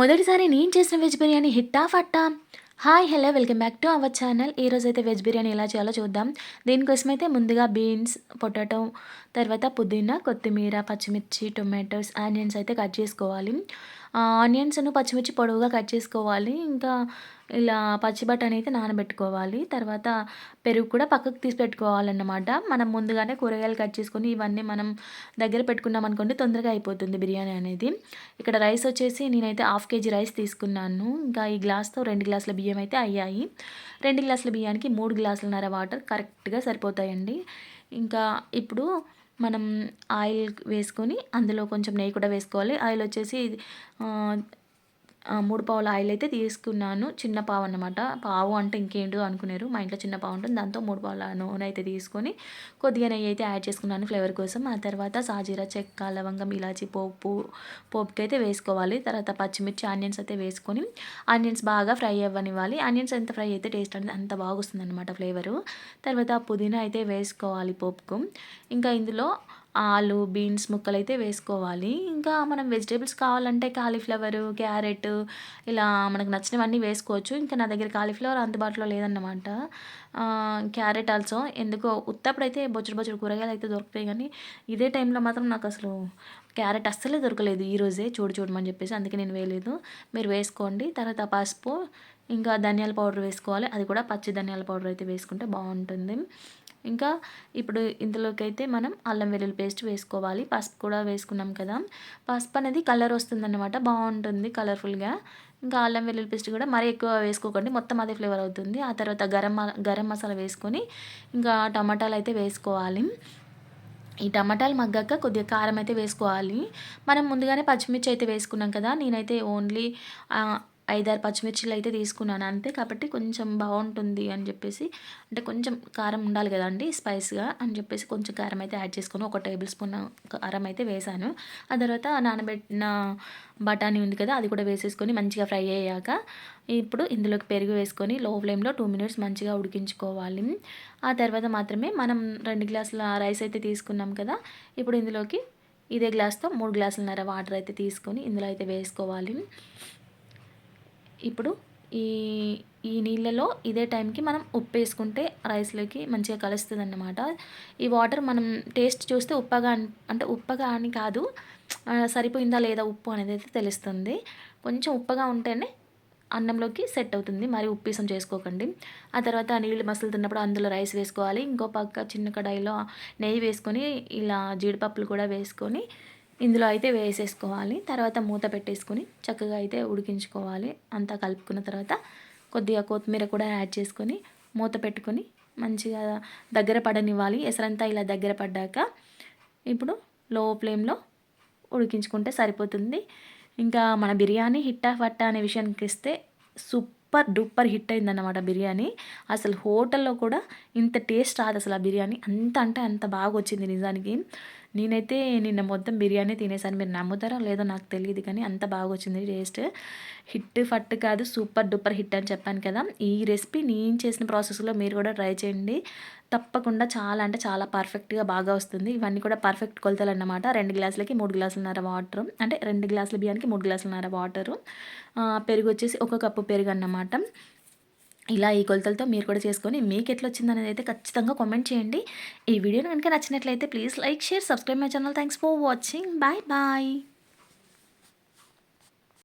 మొదటిసారి నేను చేసిన వెజ్ బిర్యానీ హిట్టా ఫట్టా? Hi hello welcome back to our channel. ఈరోజు అయితే వెజ్ బిర్యానీ ఎలా చేయాలో చూద్దాం. దీనికోసం అయితే ముందుగా బీన్స్ పొటాటో తర్వాత పుదీనా కొత్తిమీర పచ్చిమిర్చి టొమాటోస్ ఆనియన్స్ అయితే కట్ చేసుకోవాలి. ఆనియన్స్ను పచ్చిమిర్చి పొడవుగా కట్ చేసుకోవాలి. ఇంకా ఇలా పచ్చి బఠానీ అయితే నానబెట్టుకోవాలి. తర్వాత పెరుగు కూడా పక్కకు తీసి పెట్టుకోవాలన్నమాట. మనం ముందుగానే కూరగాయలు కట్ చేసుకొని ఇవన్నీ మనం దగ్గర పెట్టుకున్నాం అనుకోండి తొందరగా అయిపోతుంది బిర్యానీ అనేది. ఇక్కడ రైస్ వచ్చేసి నేనైతే హాఫ్ కేజీ రైస్ తీసుకున్నాను. ఇంకా ఈ గ్లాస్తో రెండు గ్లాసుల బియ్యం అయితే అయ్యాయి. రెండు గ్లాసుల బియ్యానికి మూడు గ్లాసులన్నర వాటర్ కరెక్ట్గా సరిపోతాయండి. ఇంకా ఇప్పుడు మనం ఆయిల్ వేసుకొని అందులో కొంచెం నెయ్యి కూడా వేసుకోవాలి. ఆయిల్ వచ్చేసి మూడు పావుల ఆయిల్ అయితే తీసుకున్నాను. చిన్న పావు అన్నమాట. పావు అంటే ఇంకేంటో అనుకున్నారు మా ఇంట్లో చిన్న పావు ఉంటుంది. దాంతో మూడు పావుల నూనె అయితే తీసుకొని కొద్దిగా నెయ్యి అయితే యాడ్ చేసుకున్నాను ఫ్లేవర్ కోసం. ఆ తర్వాత సాజీరా చెక్క లవంగం ఇలాచి పోపు పోపుకి అయితే వేసుకోవాలి. తర్వాత పచ్చిమిర్చి ఆనియన్స్ అయితే వేసుకొని ఆనియన్స్ బాగా ఫ్రై అవ్వనివ్వాలి. ఆనియన్స్ ఎంత ఫ్రై అయితే టేస్ట్ అనేది అంత బాగా వస్తుంది అనమాట ఫ్లేవరు. తర్వాత పుదీనా అయితే వేసుకోవాలి పోపుకు. ఇంకా ఇందులో ఆలు బీన్స్ ముక్కలు అయితే వేసుకోవాలి. ఇంకా మనం వెజిటేబుల్స్ కావాలంటే కాలీఫ్లవర్ క్యారెట్ ఇలా మనకు నచ్చినవన్నీ వేసుకోవచ్చు. ఇంకా నా దగ్గర కాలీఫ్లవర్ అందుబాటులో లేదన్నమాట. క్యారెట్ ఆల్సో ఎందుకో ఉత్తప్పుడు అయితే బొచ్చుడు బొచ్చుడు కూరగాయలు అయితే దొరుకుతాయి కానీ ఇదే టైంలో మాత్రం నాకు అసలు క్యారెట్ అస్సలే దొరకలేదు. ఈరోజే చూడు చూడమని చెప్పేసి అందుకే నేను వేయలేదు. మీరు వేసుకోండి. తర్వాత పసుపు ఇంకా ధనియాల పౌడర్ వేసుకోవాలి. అది కూడా పచ్చి ధనియాల పౌడర్ అయితే వేసుకుంటే బాగుంటుంది. ఇంకా ఇప్పుడు ఇందులోకి అయితే మనం అల్లం వెల్లుల్లి పేస్ట్ వేసుకోవాలి. పసుపు కూడా వేసుకున్నాం కదా. పసుపు అనేది కలర్ వస్తుందన్నమాట. బాగుంటుంది కలర్ఫుల్గా. ఇంకా అల్లం వెల్లుల్లి పేస్ట్ కూడా మరీ ఎక్కువ వేసుకోకండి. మొత్తం అదే ఫ్లేవర్ అవుతుంది. ఆ తర్వాత గరం గరం మసాలా వేసుకొని ఇంకా టమాటాలు అయితే వేసుకోవాలి. ఈ టమాటాలు మగ్గాక కొద్దిగా కారం అయితే వేసుకోవాలి. మనం ముందుగానే పచ్చిమిర్చి అయితే వేసుకున్నాం కదా. నేనైతే ఓన్లీ ఐదారు పచ్చిమిర్చిలు అయితే తీసుకున్నాను. అంతే కాబట్టి కొంచెం బాగుంటుంది అని చెప్పేసి అంటే కొంచెం కారం ఉండాలి కదండి స్పైస్గా అని చెప్పేసి కొంచెం కారం అయితే యాడ్ చేసుకొని ఒక టేబుల్ స్పూన్ కారం అయితే వేసాను. ఆ తర్వాత నానబెట్టిన బఠానీ ఉంది కదా అది కూడా వేసేసుకొని మంచిగా ఫ్రై అయ్యాక ఇప్పుడు ఇందులోకి పెరుగు వేసుకొని లో ఫ్లేమ్లో టూ మినిట్స్ మంచిగా ఉడికించుకోవాలి. ఆ తర్వాత మాత్రమే మనం రెండు గ్లాసుల రైస్ అయితే తీసుకున్నాం కదా ఇప్పుడు ఇందులోకి ఇదే గ్లాస్తో మూడు గ్లాసులన్నర వాటర్ అయితే తీసుకొని ఇందులో అయితే వేసుకోవాలి. ఇప్పుడు ఈ ఈ నీళ్ళలో ఇదే టైంకి మనం ఉప్పు వేసుకుంటే రైస్లోకి మంచిగా కలుస్తుంది అన్నమాట ఈ వాటర్ మనం టేస్ట్ చూస్తే ఉప్పగా అంటే ఉప్పగా అని కాదు సరిపోయిందా లేదా ఉప్పు అనేది అయితే తెలుస్తుంది. కొంచెం ఉప్పగా ఉంటేనే అన్నంలోకి సెట్ అవుతుంది. మరి ఉప్పీసం చేసుకోకండి. ఆ తర్వాత నీళ్ళు మసులుతున్నప్పుడు అందులో రైస్ వేసుకోవాలి. ఇంకో పక్క చిన్న కడాయిలో నెయ్యి వేసుకొని ఇలా జీడిపప్పులు కూడా వేసుకొని ఇందులో అయితే వేసేసుకోవాలి. తర్వాత మూత పెట్టేసుకొని చక్కగా అయితే ఉడికించుకోవాలి. అంతా కలుపుకున్న తర్వాత కొద్దిగా కొత్తిమీర కూడా యాడ్ చేసుకొని మూత పెట్టుకొని మంచిగా దగ్గర పడనివ్వాలి. ఎసరంతా ఇలా దగ్గర పడ్డాక ఇప్పుడు లో ఫ్లేమ్లో ఉడికించుకుంటే సరిపోతుంది. ఇంకా మన బిర్యానీ హిట్టా ఫట్టా అనే విషయానికి ఇస్తే సూపర్ డూపర్ హిట్ అయిందన్నమాట బిర్యానీ. అసలు హోటల్లో కూడా ఇంత టేస్ట్ రాదు అసలు ఆ బిర్యానీ. అంత అంటే అంత బాగా వచ్చింది నిజానికి. నేనైతే నిన్న మొత్తం బిర్యానీ తినేసాను. మీరు నమ్ముతారో లేదో నాకు తెలియదు కానీ అంత బాగా వచ్చింది టేస్ట్. హిట్ ఫట్ కాదు సూపర్ డూపర్ హిట్ అని చెప్పాను కదా. ఈ రెసిపీ నేను చేసిన ప్రాసెస్లో మీరు కూడా ట్రై చేయండి. తప్పకుండా చాలా అంటే చాలా పర్ఫెక్ట్గా బాగా వస్తుంది. ఇవన్నీ కూడా పర్ఫెక్ట్ కొలతలు అన్నమాట. రెండు గ్లాసులకి మూడు గ్లాసులన్నర వాటర్. అంటే రెండు గ్లాసుల బియ్యానికి మూడు గ్లాసులన్నర వాటరు. పెరుగు వచ్చేసి ఒక కప్పు పెరుగు అన్నమాట ఇలా ఈ కొలతలతో మీరు కూడా చేసుకొని మీకు ఎట్లా వచ్చింది అనేది అయితే ఖచ్చితంగా కామెంట్ చేయండి. ఈ వీడియోని కనుక నచ్చినట్లయితే please like share subscribe my channel thanks for watching bye bye